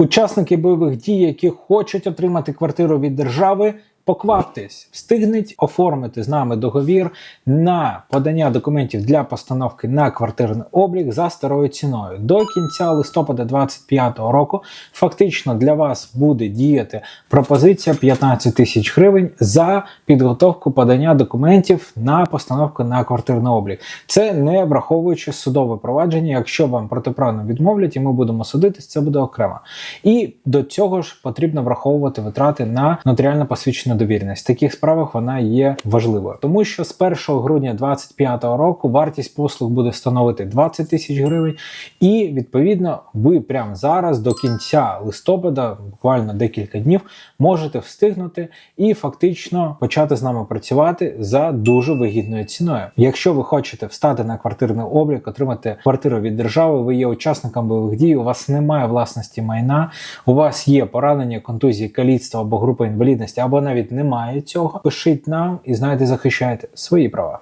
Учасники бойових дій, які хочуть отримати квартиру від держави. Покваптесь, встигніть оформити з нами договір на подання документів для постановки на квартирний облік за старою ціною. До кінця листопада 2025 року фактично для вас буде діяти пропозиція 15 тисяч гривень за підготовку подання документів на постановку на квартирний облік. Це не враховуючи судове провадження. Якщо вам протиправно відмовлять, і ми будемо судитись, це буде окремо. І до цього ж потрібно враховувати витрати на нотаріально посвідчену довіреність. В таких справах вона є важливою, тому що з 1 грудня 2025 року вартість послуг буде становити 20 тисяч гривень, і відповідно ви прямо зараз до кінця листопада, буквально декілька днів, можете встигнути і фактично почати з нами працювати за дуже вигідною ціною. Якщо ви хочете встати на квартирний облік, отримати квартиру від держави, ви є учасником бойових дій, у вас немає власності майна, у вас є поранення, контузії, каліцтво або група інвалідності, або навіть немає цього. Пишіть нам і знаєте, захищайте свої права.